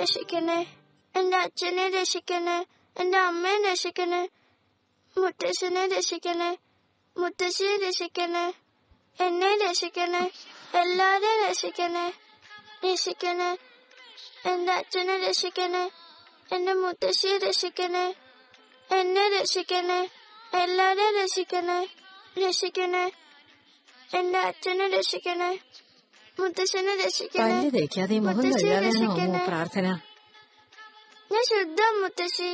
രക്ഷിക്കണേ എന്റെ അച്ഛനെ രക്ഷിക്കണേ? എന്റെ അമ്മയെ രക്ഷിക്കണേ? മുത്തശ്ശനെ രക്ഷിക്കണേ? മുത്തശ്ശിയെ രക്ഷിക്കണേ? എന്നെ രക്ഷിക്കണേ? എല്ലാരെയും രക്ഷിക്കണേ? രക്ഷിക്കണേ? എന്റെ അച്ഛനെ രക്ഷിക്കണേ? എന്റെ മുത്തശ്ശിയെ രക്ഷിക്കണേ? എന്നെ രക്ഷിക്കണേ? എല്ലാരെയും രക്ഷിക്കണേ? രക്ഷിക്കണേ? എന്റെ അച്ഛനെ രക്ഷിക്കണേ? മുത്തശ്ശനെ രക്ഷിക്കണേ പല്ല് തേക്കാതെ മുഖം മുത്തശ്ശിയെ കഴുകാതെയാണോ അമ്മു രക്ഷിക്കണേ പ്രാർത്ഥന ഞാൻ ശുദ്ധ മുത്തശ്ശി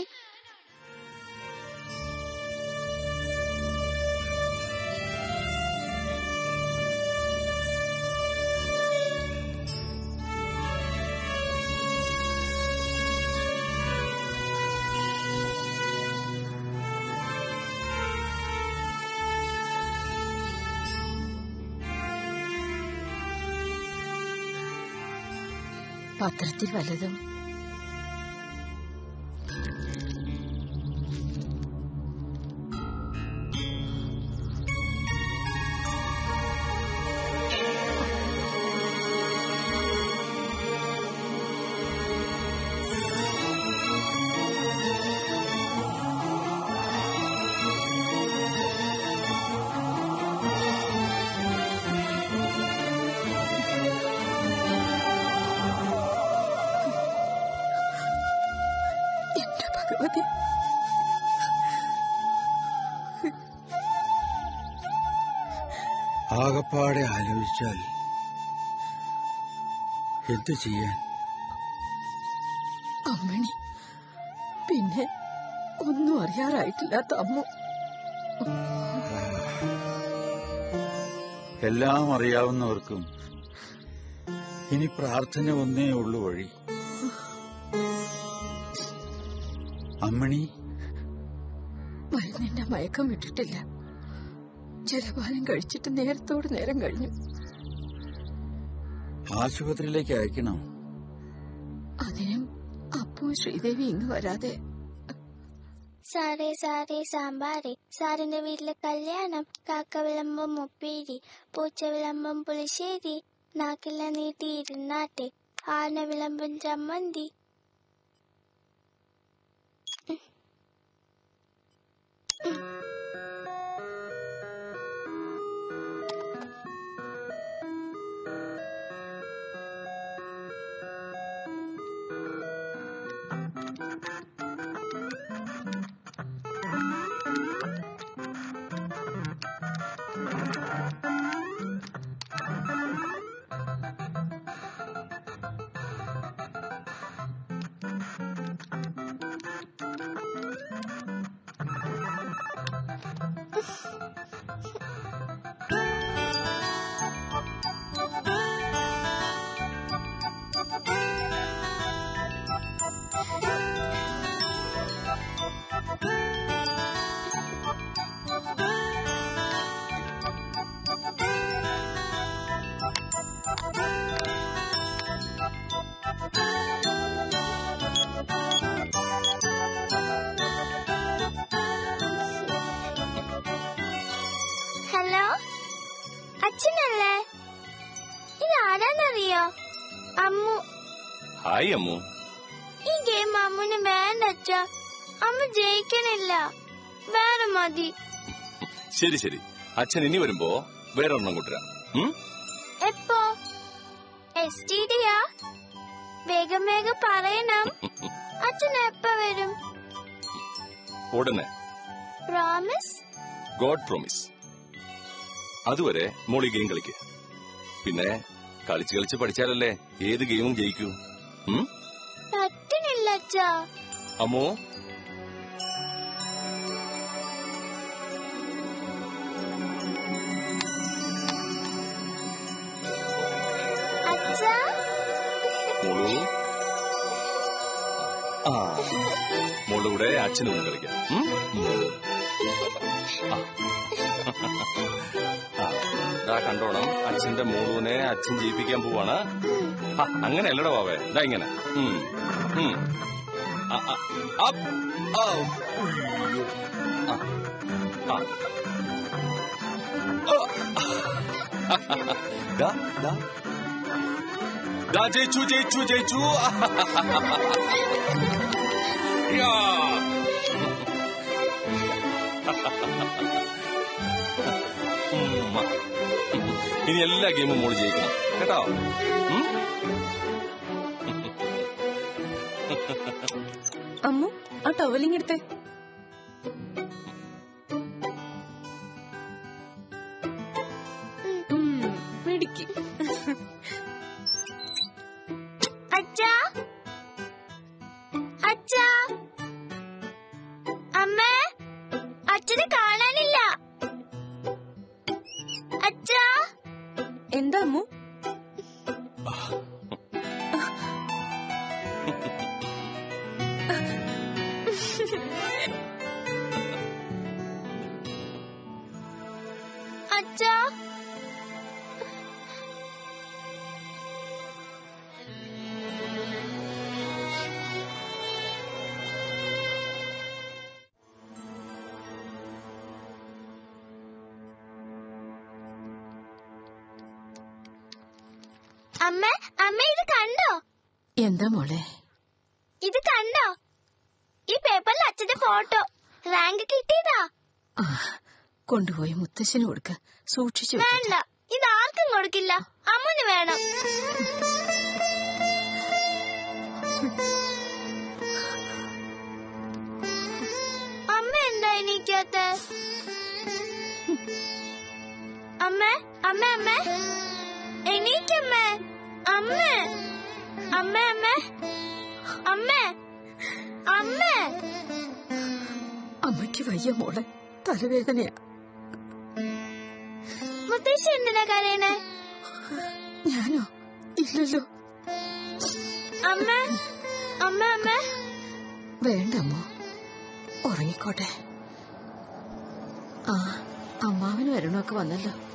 പത്രത്തിൽ വല്ലതും എന്തു ചെയ്യാൻ? അമ്മണി പിന്നെ ഒന്നും അറിയാറായിട്ടില്ലാത്ത അമ്മ. എല്ലാം അറിയാവുന്നവർക്കും ഇനി പ്രാർത്ഥന ഒന്നേ ഉള്ളു വഴി. അമ്മണി? മരുന്നിന്റെ മയക്കം വിട്ടിട്ടില്ല. ജലപാനം കഴിച്ചിട്ട് നേരത്തോട് നേരം കഴിഞ്ഞു. ആശുപത്രിയിലേക്ക് അയക്കണം. അതിനും അപ്പു ശ്രീദേവി ഇങ്ങ് വരാതെ. സാറേ സാറേ സാമ്പാറേ. സാറിന്റെ വീട്ടിലെ കല്യാണം കാക്ക വിളമ്പം മുപ്പേരി പൂച്ച വിളമ്പം പുളിശ്ശേരി നാക്കെല്ലാം നീട്ടിയിരുന്നാട്ടെ ആന വിളമ്പം ചമ്മന്തി അമ്മു ഈ ഗെയിം അമ്മന് വേണ്ട അച്ഛ അമ്മ ജയിക്കണില്ല. വേറെ മതി. ശരി ശരി. അച്ഛൻ ഇനി വരുമ്പോ വേറെ ഒന്നും കൊണ്ടുവരാം എപ്പോ? എസ് ടി ഡിയാ വേഗം വേഗം പറയണം. അച്ഛൻ എപ്പ വരും? ഉടനെ. പ്രോമിസ് ഗോഡ് പ്രോമിസ് അതുവരെ മോളി ഗെയിം കളിക്ക്. പിന്നെ കളിച്ച് കളിച്ച് പഠിച്ചാലല്ലേ ഏത് ഗെയിമും ജയിക്കൂ? പറ്റണില്ല അച്ഛാ. അമ്മു മോളുടെ കൂടെ അച്ഛനും കളിക്കാം. ആ. ആ, കണ്ടോണം. അച്ഛന്റെ മോളൂനെ അച്ഛൻ ജീവിപ്പിക്കാൻ പോവാണ്. ആ, അങ്ങനെയല്ലടോ വാവേ ഇതാ ഇങ്ങനെ. ജയിച്ചു ജയിച്ചു ജയിച്ചു. ഉമ്മ. ഇനി എല്ലാ ഗെയിമും മോൾ ജയിക്കണം. കേട്ടോ? അമ്മു ആ ടവലിങ് എടുത്തേ. അമ്മ അമ്മ ഇത് കണ്ടോ? എന്താ മോളെ? ഇത് കണ്ടോ? ഈ പേപ്പറിൽ അച്ഛന്റെ ഫോട്ടോ. റാങ്ക് കിട്ടിയതാ. കൊണ്ടുപോയി മുത്തശ്ശന് കൊടുക്ക. സൂക്ഷിച്ചു വേണ്ട. ഇത് ആർക്കും കൊടുക്കില്ല. അമ്മന് വേണം. അമ്മ എന്താ എനിക്കകത്ത്? അമ്മ അമ്മ അമ്മ. എണീക്കമ്മ അമ്മ. അമ്മേ അമ്മേ. അമ്മേ. അമ്മേ. അമ്മയ്ക്ക് വയ്യ മോളെ. തലവേദനയാ. മുത്തശ്ശി എന്തിനാ കരയണേ? ഞാനോ? ഇല്ലല്ലോ. അമ്മ. അമ്മ അമ്മ. വേണ്ട അമ്മ. ഉറങ്ങിക്കോട്ടെ. ആ അമ്മാവന് വരണമൊക്കെ വന്നല്ലോ.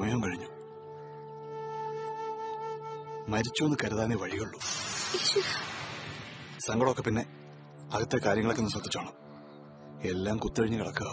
സമയം കഴിഞ്ഞു. മരിച്ചു എന്ന് കരുതാനേ വഴിയുള്ളൂ. സങ്കടമൊക്കെ പിന്നെ അകത്തെ കാര്യങ്ങളൊക്കെ ഒന്ന് ശ്രദ്ധിച്ചോണം. എല്ലാം കുത്തൊഴിഞ്ഞ് കിടക്കുക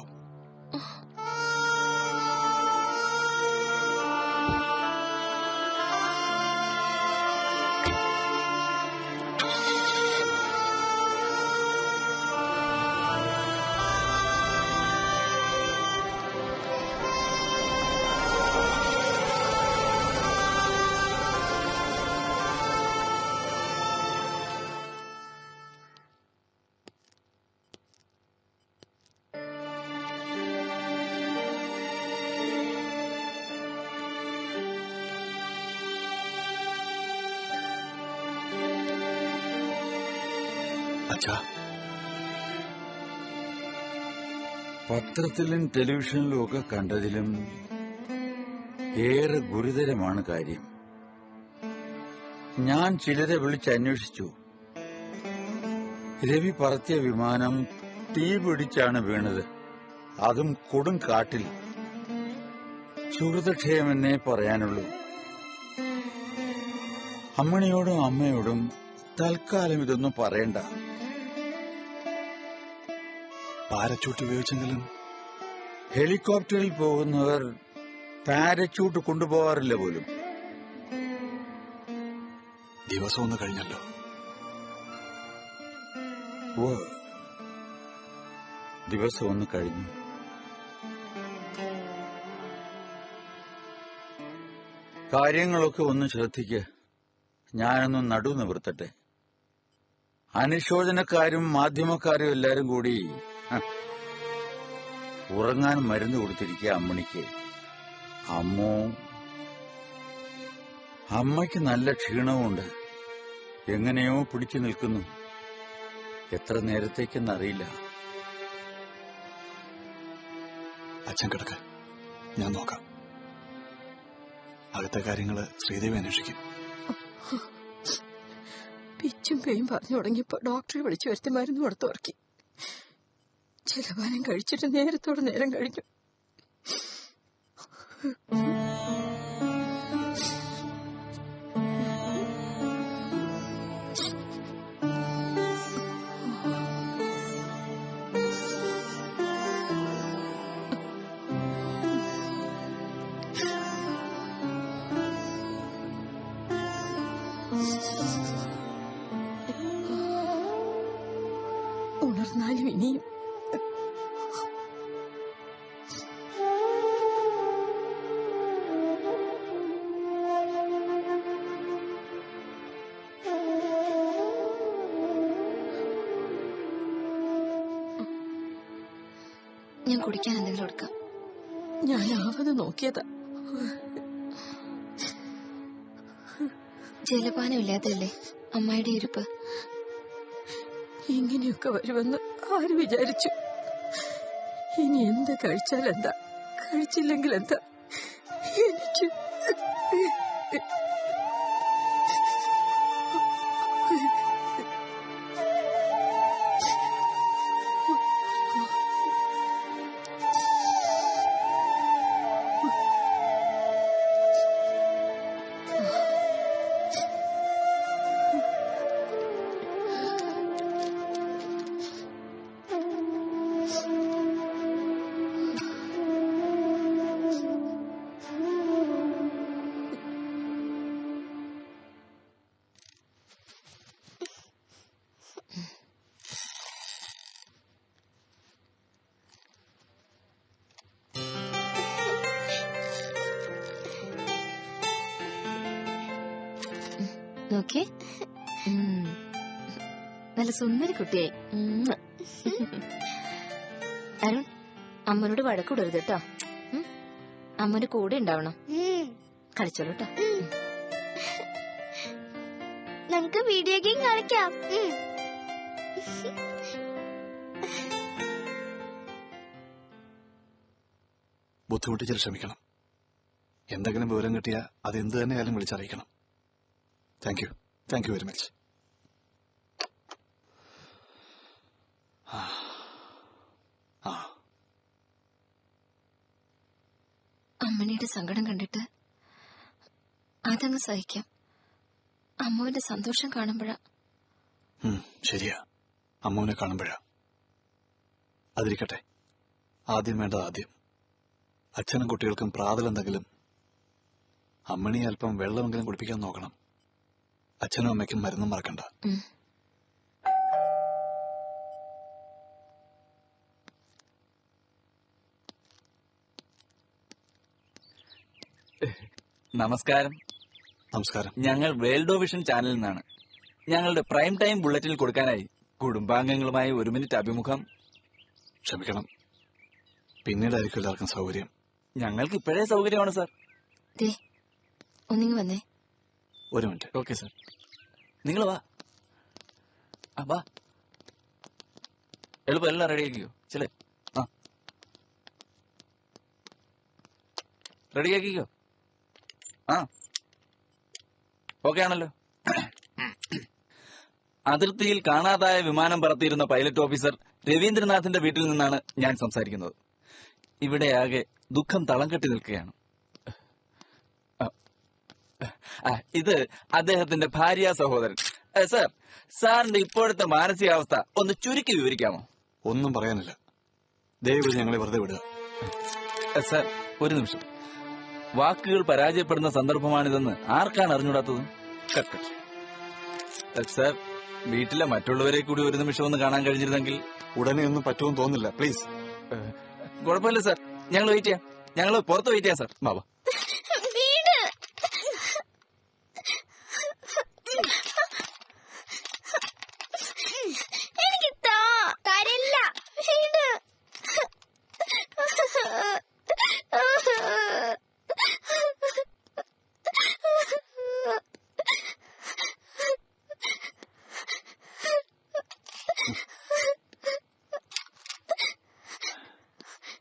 പത്രത്തിലും ടെലിവിഷനിലും ഒക്കെ കണ്ടതിലും ഏറെ ഗുരുതരമാണ് കാര്യം. ഞാൻ ചിലരെ വിളിച്ച് അന്വേഷിച്ചു. രവി പറത്തിയ വിമാനം തീ പിടിച്ചാണ് വീണത്. അതും കൊടും കാട്ടിൽ. സുഹൃതക്ഷയമെന്നേ പറയാനുള്ളൂ. അമ്മണിയോടും അമ്മയോടും തൽക്കാലം ഇതൊന്നും പറയണ്ട. പാരച്ചൂട്ട് ഉപയോഗിച്ചെങ്കിലും ഹെലികോപ്റ്ററിൽ പോകുന്നവർ പാരച്യൂട്ട് കൊണ്ടുപോകാറില്ല പോലും. ദിവസം ഒന്ന് കഴിഞ്ഞല്ലോ. ഓ ദിവസം ഒന്ന് കഴിഞ്ഞു. കാര്യങ്ങളൊക്കെ ഒന്ന് ശ്രദ്ധിക്ക്. ഞാനൊന്ന് നടു നിവർത്തട്ടെ. അനുശോചനക്കാരും മാധ്യമക്കാരും എല്ലാരും കൂടി ഉറങ്ങാൻ മരുന്ന് കൊടുത്തിരിക്കുക അമ്മണിക്ക്. അമ്മോ അമ്മയ്ക്ക് നല്ല ക്ഷീണവുമുണ്ട്. എങ്ങനെയോ പിടിച്ചു നിൽക്കുന്നു. എത്ര നേരത്തേക്കെന്നറിയില്ല. അച്ഛൻ കിടക്ക. ഞാൻ നോക്കാം. അകത്തെ കാര്യങ്ങൾ ശ്രീദേവി അന്വേഷിക്കും. പിച്ചും പേയും പറഞ്ഞു തുടങ്ങിയപ്പോ ഡോക്ടറെ വിളിച്ചു വരുത്തി മരുന്ന് കൊടുത്തു ജലപാനം കഴിച്ചിട്ട് നേരത്തോടെ നേരം കഴിഞ്ഞു കുടിക്കാൻ എന്തെങ്കിലും കൊടുക്കാം. ഞാൻ ആവത് നോക്കിയതാ. ജലപാനം ഇല്ലാത്തല്ലേ അമ്മയുടെ ഇരുപ്പ്? ഇങ്ങനെയൊക്കെ വരുമെന്ന് ആര് വിചാരിച്ചു? ഇനി എന്ത് കഴിച്ചാൽ എന്താ കഴിച്ചില്ലെങ്കിൽ എന്താ? കുട്ടിയായി. അരുൺ അമ്മനോട് വഴക്കൂടരുത് കേട്ടോ അമ്മന് കൂടെ ഉണ്ടാവണം. കളിച്ചോളൂ കേട്ടോ നമുക്ക് വീഡിയോ ഗെയിം കളിക്കാം. ഉം. ശ്രമിക്കണം. ക്ഷമിക്കണം എന്തെങ്കിലും വിവരം കിട്ടിയാൽ അത് എന്ത് തന്നെയായാലും വിളിച്ചറിയിക്കണം. Thank you thank you very much ആ. അമ്മണിയുടെ സങ്കടം കണ്ടിട്ട് അതങ്ങ് സഹിക്കാം. അമ്മുവിന്റെ സന്തോഷം കാണുമ്പോഴാ. ശരിയാ. അമ്മുവിനെ കാണുമ്പോഴാ. അതിരിക്കട്ടെ. ആദ്യം വേണ്ടത് ആദ്യം. അച്ഛനും കുട്ടികൾക്കും പ്രാതലെന്തെങ്കിലും അമ്മണി അല്പം വെള്ളമെങ്കിലും കുടിപ്പിക്കാൻ നോക്കണം. അച്ഛനും അമ്മയ്ക്കും മരുന്നും മറക്കണ്ട. നമസ്കാരം. നമസ്കാരം. ഞങ്ങൾ വേൾഡോ വിഷൻ ചാനലിൽ നിന്നാണ്. ഞങ്ങളുടെ പ്രൈം ടൈം ബുള്ളറ്റിൽ കൊടുക്കാനായി കുടുംബാംഗങ്ങളുമായി ഒരു മിനിറ്റ് അഭിമുഖം ക്ഷമിക്കണം. പിന്നീടായിരിക്കും എല്ലാവർക്കും സൗകര്യം. ഞങ്ങൾക്ക് ഇപ്പോഴേ സൗകര്യമാണ് സാർ. ദേ ഒന്നിങ്ങ് വന്നേ. ഒരു മിനിറ്റ്. Okay sir. നിങ്ങൾ വാ. ആ വാ. എളുപ്പം എല്ലാം റെഡി ആക്കിയോ ചില ആ. റെഡി ആക്കിക്കോ. ആ. ഓക്കെ ആണല്ലോ അതിർത്തിയിൽ കാണാതായ വിമാനം പറത്തിയിരുന്ന പൈലറ്റ് ഓഫീസർ രവീന്ദ്രനാഥിന്റെ വീട്ടിൽ നിന്നാണ് ഞാൻ സംസാരിക്കുന്നത്. ഇവിടെ ആകെ ദുഃഖം തളം കെട്ടി നിൽക്കുകയാണ്. ഇത് അദ്ദേഹത്തിന്റെ ഭാര്യ സഹോദരൻ. സർ സാറിന്റെ ഇപ്പോഴത്തെ മാനസികാവസ്ഥ ഒന്ന് ചുരുക്കി വിവരിക്കാമോ? ഒന്നും പറയാനില്ല. ദയവ് ഞങ്ങളെ വെറുതെ വിടുക. സാർ ഒരു നിമിഷം. വാക്കുകൾ പരാജയപ്പെടുന്ന സന്ദർഭമാണിതെന്ന് ആർക്കാണ് അറിഞ്ഞൂടാത്തത് സാർ വീട്ടിലെ മറ്റുള്ളവരെ കൂടി ഒരു നിമിഷം ഒന്ന് കാണാൻ കഴിഞ്ഞിരുന്നെങ്കിൽ ഉടനെ ഒന്നും പറ്റുമെന്ന് തോന്നില്ല പ്ലീസ് കുഴപ്പമില്ല സാർ ഞങ്ങൾ വെയിറ്റ് ചെയ്യാം. ഞങ്ങൾ പുറത്ത് വെയിറ്റ് ചെയ്യാം സാർ ബാബാ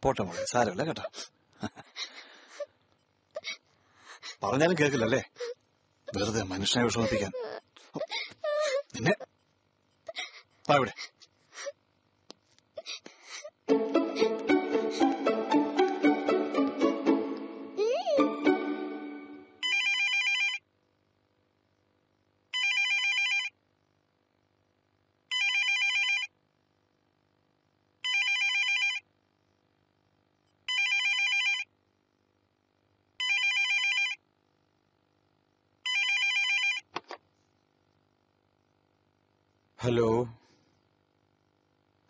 പോട്ടെ മോളെ സാരമില്ല കേട്ടോ. പറഞ്ഞാലും കേൾക്കില്ലല്ലേ? വെറുതെ മനുഷ്യനെ വിഷമിപ്പിക്കാൻ. നിന്നെ. വാ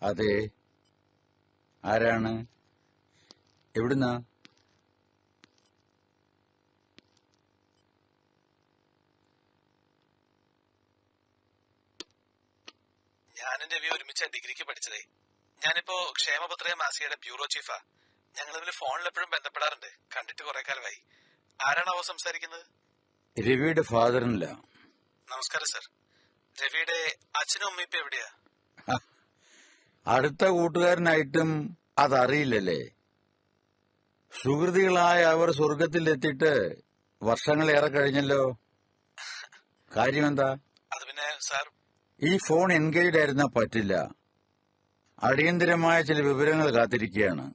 അതെ. ആരാണ്? എവിടുന്നാ? ഞാനും രവി ഒരുമിച്ച് ഡിഗ്രിക്ക് പഠിച്ചതേ. ഞാനിപ്പോ ക്ഷേമപുത്രയ മാസികയുടെ ബ്യൂറോ ചീഫാ. ഞങ്ങൾ തമ്മിൽ ഫോണിൽ എപ്പോഴും ബന്ധപ്പെടാറുണ്ട്. കണ്ടിട്ട് കുറെ കാലമായി. ആരാണാവോ സംസാരിക്കുന്നത്? രവിയുടെ ഫാദറിനില്ല നമസ്കാരം സർ രവിയുടെ അച്ഛനും അമ്മയും ഇപ്പൊ എവിടെയാ? അടുത്ത കൂട്ടുകാരനായിട്ടും അതറിയില്ലല്ലേ? സുഹൃതികളായ അവർ സ്വർഗത്തിലെത്തിയിട്ട് വർഷങ്ങളേറെ കഴിഞ്ഞല്ലോ. കാര്യമെന്താ? അത് പിന്നെ സാർ ഈ ഫോൺ എൻഗേജ് ആയിരുന്നാ പറ്റില്ല. അടിയന്തരമായ ചില വിവരങ്ങൾ കാത്തിരിക്കുകയാണ്.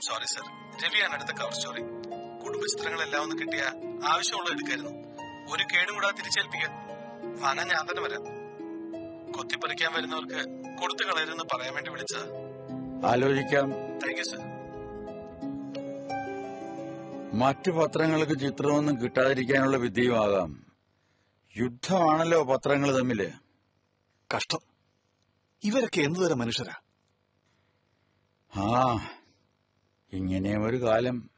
Sorry sir. രവിയാണ് അടുത്ത കവർ സ്റ്റോറി. കുടുംബ ചിത്രങ്ങളെല്ലാം ഒന്ന് കിട്ടിയ ആവശ്യമുള്ള എടുക്കായിരുന്നു. ഒരു കേടും കൂടാതെ തിരിച്ചേൽപ്പിക്കാൻ വാങ്ങാൻ ഞാൻ തന്നെ വരാം. കൊത്തിപ്പറിക്കാൻ വരുന്നവർക്ക് കൊടുത്തു കളയരുതെന്ന് പറയാൻ വേണ്ടി വിളിച്ചതാ. ആലോചിക്കാം. താങ്ക് യു സർ മറ്റു പത്രങ്ങൾക്ക് ചിത്രമൊന്നും കിട്ടാതിരിക്കാനുള്ള വിദ്യയുമാകാം യുദ്ധമാണല്ലോ പത്രങ്ങൾ തമ്മിൽ. കഷ്ടം. ഇവരൊക്കെ എന്തുതരം മനുഷ്യരാ? ആ ഇങ്ങനെ ഒരു കാലം.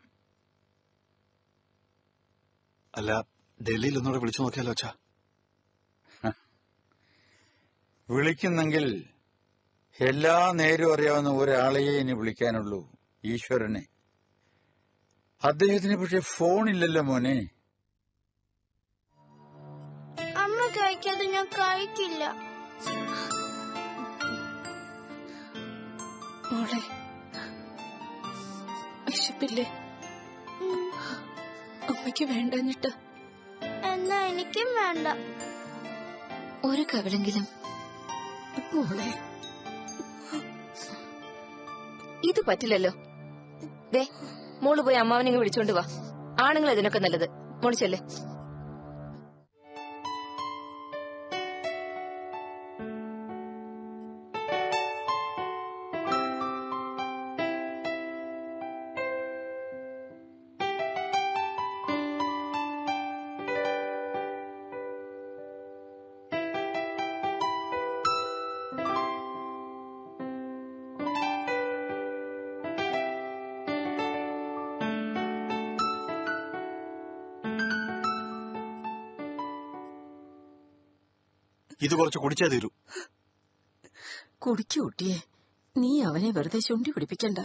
അല്ല ഡൽഹിയിൽ ഒന്നുകൂടെ വിളിച്ചു നോക്കിയാലോ അച്ഛാ? വിളിക്കുന്നെങ്കിൽ എല്ലാ നേരും അറിയാവുന്ന ഒരാളെയേ ഇനി വിളിക്കാനുള്ളൂ ഈശ്വരനെ. അദ്ദേഹത്തിന് പക്ഷെ ഫോണില്ലല്ലോ മോനെ. അമ്മ കഴിക്കാതെ ഞാൻ കഴിക്കില്ല. മോളെ വിശപ്പില്ലേ? അമ്മയ്ക്ക് വേണ്ടഞ്ഞിട്ട് എന്നാ എനിക്കും വേണ്ട. ഒരു കവിളെങ്കിലും മോളെ. ഇത് പറ്റില്ലല്ലോ. ദേ മോൾ പോയി അമ്മാവനെ വിളിച്ചോണ്ട് വാ. ആണുങ്ങൾ ഇതിനൊക്കെ നല്ലത്. മോൾ ഇത് കുറച്ച് കുടിച്ചാ തീരൂ. കുടിക്കൂ കുട്ടിയെ. നീ അവനെ വെറുതെ ചുണ്ടി പിടിപ്പിക്കണ്ട.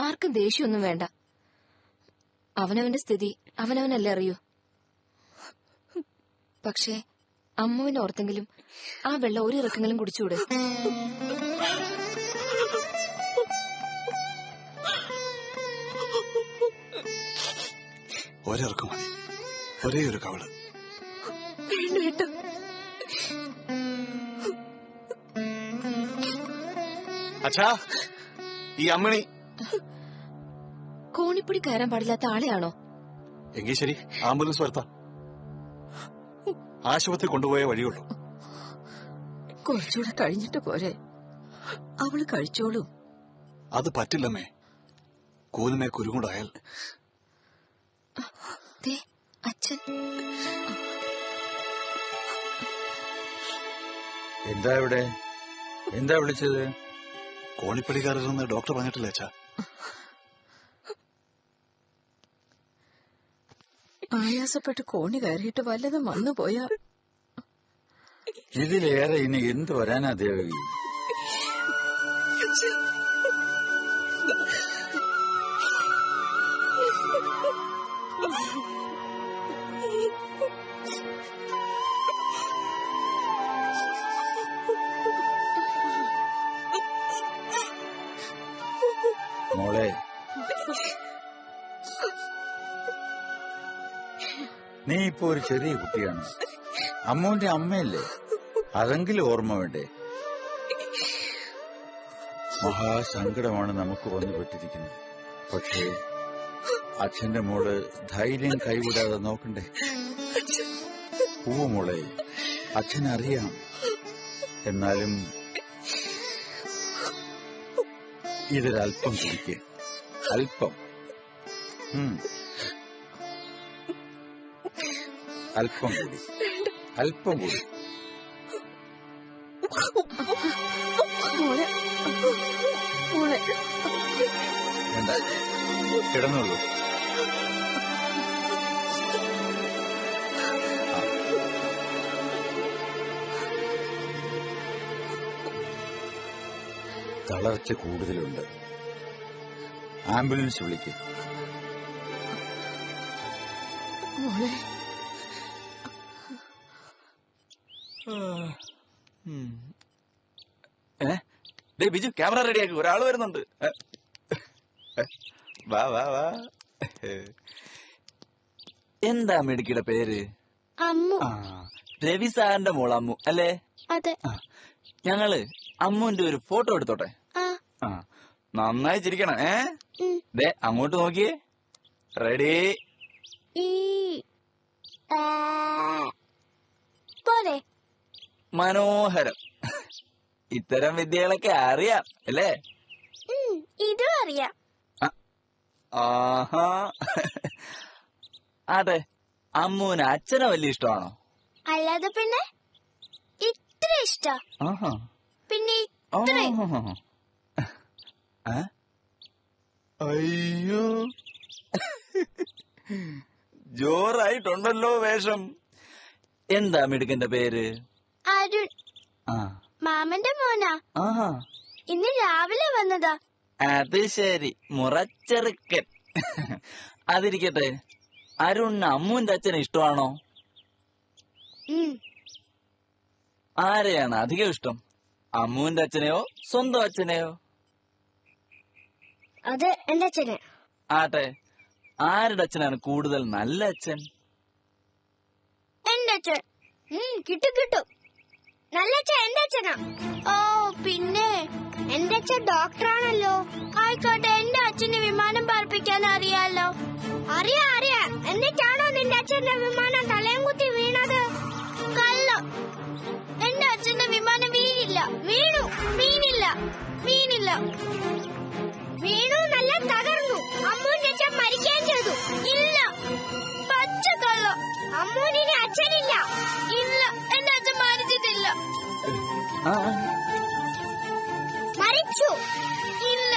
ആർക്കും ദേഷ്യമൊന്നും വേണ്ട. അവനവന്റെ സ്ഥിതി അവനവനല്ലേ അറിയൂ. പക്ഷേ അമ്മുവിനെ ഓർത്തെങ്കിലും ആ വെള്ളം ഒരു ഇറക്കെങ്കിലും കുടിച്ചുകൂടെ? ഒരിറക്കും മതി. ഒരേ ഒരു കവൾ. വേണ്ട അച്ഛാ ഈ അമ്മണി. കോണിപ്പൊടി കയറാൻ പാടില്ലാത്ത ആളെയാണോ? എങ്കിൽ ശരി ആംബുലൻസ് വരുത്താം. ആശുപത്രി കൊണ്ടുപോയ വഴിയുള്ളൂ. കുറച്ചുകൂടെ കഴിഞ്ഞിട്ട് പോരെ. അവൾ കഴിച്ചോളൂ. അത് പറ്റില്ലമ്മേ. കൂനുമേ കുരുങ്ങുണ്ടായാൽ. അച്ഛൻ. എന്താ ഇവിടെ? എന്താ വിളിച്ചത്? കോണിപ്പടിക്കാരല്ലെന്ന് ഡോക്ടർ പറഞ്ഞിട്ടില്ല അച്ഛാ. ആയാസപ്പെട്ട് കോണി കയറിയിട്ട് വല്ലതും വന്നു പോയാ ഇതിലേറെ ഇനി എന്ത് വരാനാ ദേവകി? നീ ഇപ്പൊ ഒരു ചെറിയ കുട്ടിയാണ്. അമ്മുവിന്റെ അമ്മയല്ലേ? അതെങ്കിലും ഓർമ്മ വേണ്ടേ? മഹാസങ്കടമാണ് നമുക്ക് വന്നു പെട്ടിരിക്കുന്നത്. പക്ഷേ അച്ഛന്റെ മോൾ ധൈര്യം കൈവിടാതെ നോക്കണ്ടേ? പൂവ് മോളെ അച്ഛനറിയാം. എന്നാലും ഇതൊരൽപ്പം കുടിക്കേ. അല്പം ഉം. അല്പം കൂടി. അല്പം കൂടി. വേണ്ട. കിടന്നുള്ളൂ തളർച്ച കൂടുതലുണ്ട്. ആംബുലൻസ് വിളിക്കും. മോളെ ഏ? ബിജു ക്യാമറ റെഡി റെഡിയാക്കി ഒരാൾ വരുന്നുണ്ട്. വാ വാ വാ. എന്താ മിടുക്കിയുടെ പേര്? അമ്മു. രവി സാറിന്റെ മോൾ അമ്മു അല്ലേ? അതെ. ഞങ്ങൾ അമ്മുവിന്റെ ഒരു ഫോട്ടോ എടുത്തോട്ടെ? നന്നായി ചിരിക്കണം. ഏ? ദേ അങ്ങോട്ട് നോക്കിയേ. റെഡി. പോരെ. മനോഹരം. ഇത്തരം വിദ്യകളൊക്കെ അറിയാം അല്ലേ? ഇതും അറിയാം. ആഹാ. അതെ അമ്മുവിന് അച്ഛനെ വലിയ ഇഷ്ടമാണോ? അല്ലാതെ പിന്നെ ഇത്ര ഇഷ്ട. പിന്നെ ഇത്ര? അയ്യോ. ജോറായിട്ടുണ്ടല്ലോ വേഷം. എന്താ മിടുക്കന്റെ പേര്? അരുൺ. മാമന്റെ മോനാ. ഇന്ന് രാവിലെ വന്നതാ. അത് ശരി. മുറച്ചെറുക്കൻ. അതിരിക്കട്ടെ. അരുണിന് അമ്മുവിന്റെ അച്ഛനെ ഇഷ്ടമാണോ? ആരെയാണ് അധികം ഇഷ്ടം? അമ്മുവിന്റെ അച്ഛനെയോ? സ്വന്തം അച്ഛനെയോ? അത് എന്റെ അച്ഛനെ. ആട്ടെ. ആരുടെ അച്ഛനാണ് കൂടുതൽ നല്ല അച്ഛൻ? എന്റെ അച്ഛൻ. കിട്ടും കിട്ടും. നല്ല അച്ഛൻ എന്റെ അച്ഛനാ ഓ പിന്നെ എന്റെ അച്ഛൻ ഡോക്ടറാണല്ലോ. ആയിക്കോട്ടെ എന്റെ അച്ഛന് വിമാനം പറപ്പിക്കാൻ അറിയാലോ അറിയാ അറിയാ. എന്നിട്ടാണോ നിന്റെ അച്ഛന്റെ വിമാനം തലയും കുത്തി വീണത്? കല്ല എന്റെ അച്ഛന്റെ വിമാനം വീണില്ല. വീണു. വീണില്ല വീണില്ല വീണു നല്ല തകർന്നു. അമ്മൂന്റെ അച്ഛൻ മരിക്കുകയും ചെയ്തു. ഇല്ല. പച്ച കള്ളം അമ്മൂനിന് അച്ഛനില്ല. ഇല്ല. മരിച്ചു. ഇല്ല.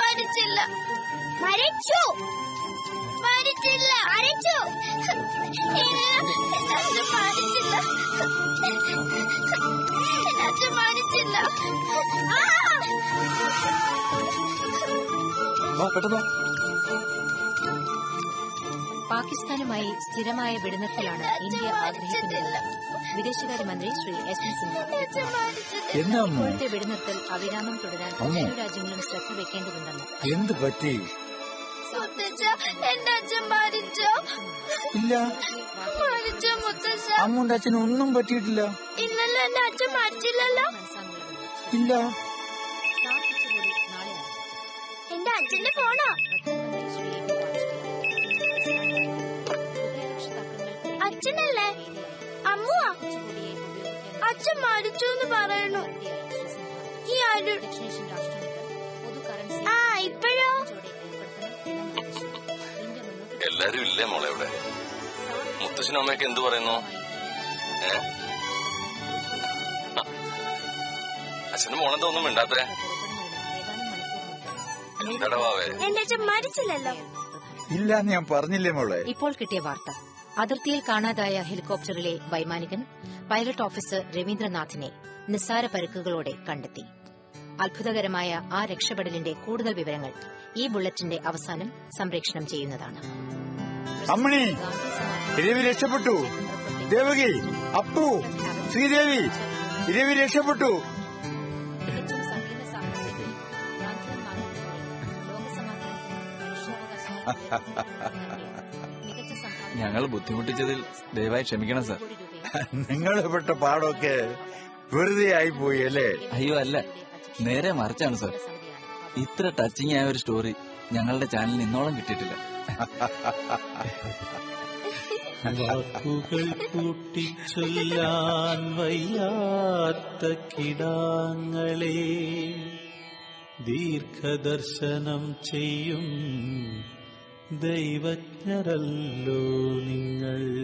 മരിച്ചില്ല. മരിച്ചു. മരിച്ചില്ല. മരിച്ചു. ഇല്ല. മരിച്ചില്ല. മരിച്ചില്ല! പെട്ടെന്ന്. പാകിസ്ഥാനുമായി സ്ഥിരമായ വെടിനിർത്തലാണ് ഇന്ത്യ ആഗ്രഹിക്കുന്നതെന്ന് വിദേശകാര്യമന്ത്രി ശ്രീ എസ് പി സിംഗ് ഇപ്പോഴത്തെ വെടിനിർത്തൽ അവിരാമം തുടരാൻ. ഇരു രാജ്യങ്ങളും ശ്രദ്ധ വെക്കേണ്ടതുണ്ടെന്ന്. എന്ത് പറ്റി? മുത്തച്ഛ അച്ഛൻ മരിച്ചോ. ഇല്ല. അമ്മുന്റെ അച്ഛന് ഒന്നും പറ്റിയിട്ടില്ല. ഇന്നലെ എന്റെ അച്ഛൻ മരിച്ചില്ലല്ലോ. ഇല്ല. എന്റെ അച്ഛന്റെ ഫോണോ. അച്ഛനല്ലേ? അമ്മുവാ അച്ഛൻ മരിച്ചു എന്ന് പറയണു ഈ അരുൺ ആ ഇപ്പോഴോ? എല്ലാരും ഇല്ലേ മോളെ ഇവിടെ? മുത്തശ്ശനും അമ്മയൊക്കെ എന്തു പറയുന്നു? ഏ. അച്ഛനും മോളെന്താ ഒന്നും മിണ്ടാത്തെ? എന്താടാ എന്റെ അച്ഛൻ മരിച്ചില്ലല്ലോ. ഇല്ല ഞാൻ പറഞ്ഞില്ലേ മോളെ? ഇപ്പോൾ കിട്ടിയ വാർത്ത. അതിർത്തിയിൽ കാണാതായ ഹെലികോപ്റ്ററിലെ വൈമാനികൻ പൈലറ്റ് ഓഫീസർ രവീന്ദ്രനാഥിനെ നിസ്സാര പരിക്കുകളോടെ കണ്ടെത്തി. അത്ഭുതകരമായ ആ രക്ഷപ്പെടലിന്റെ കൂടുതൽ വിവരങ്ങൾ ഈ ബുള്ളറ്റിന്റെ അവസാനം സംപ്രേക്ഷണം ചെയ്യുന്നതാണ്. അമ്മണി രവി രക്ഷപ്പെട്ടു. ദേവകി അപ്പു ശ്രീദേവി രവി രക്ഷപ്പെട്ടു. ഗാന്ധിയൻ മാർഗത്തിലൂടെ മികച്ച സംഭാവന ഞങ്ങൾ ബുദ്ധിമുട്ടിച്ചതിൽ ദയവായി ക്ഷമിക്കണം സർ. നിങ്ങൾ പെട്ട പാടൊക്കെ വെറുതെ ആയിപ്പോയി അല്ലേ? അയ്യോ അല്ല. നേരെ മറിച്ചാണ് സർ. ഇത്ര ടച്ചിങ് ആയ ഒരു സ്റ്റോറി ഞങ്ങളുടെ ചാനലിൽ ഇന്നോളം കിട്ടിയിട്ടില്ല. വാക്കുകൾ കൂട്ടിച്ചൊല്ലാൻ വയ്യാത്ത കിടാങ്ങളെ ദീർഘദർശനം ചെയ്യും ദൈവജ്ഞരല്ലോ നിങ്ങൾ.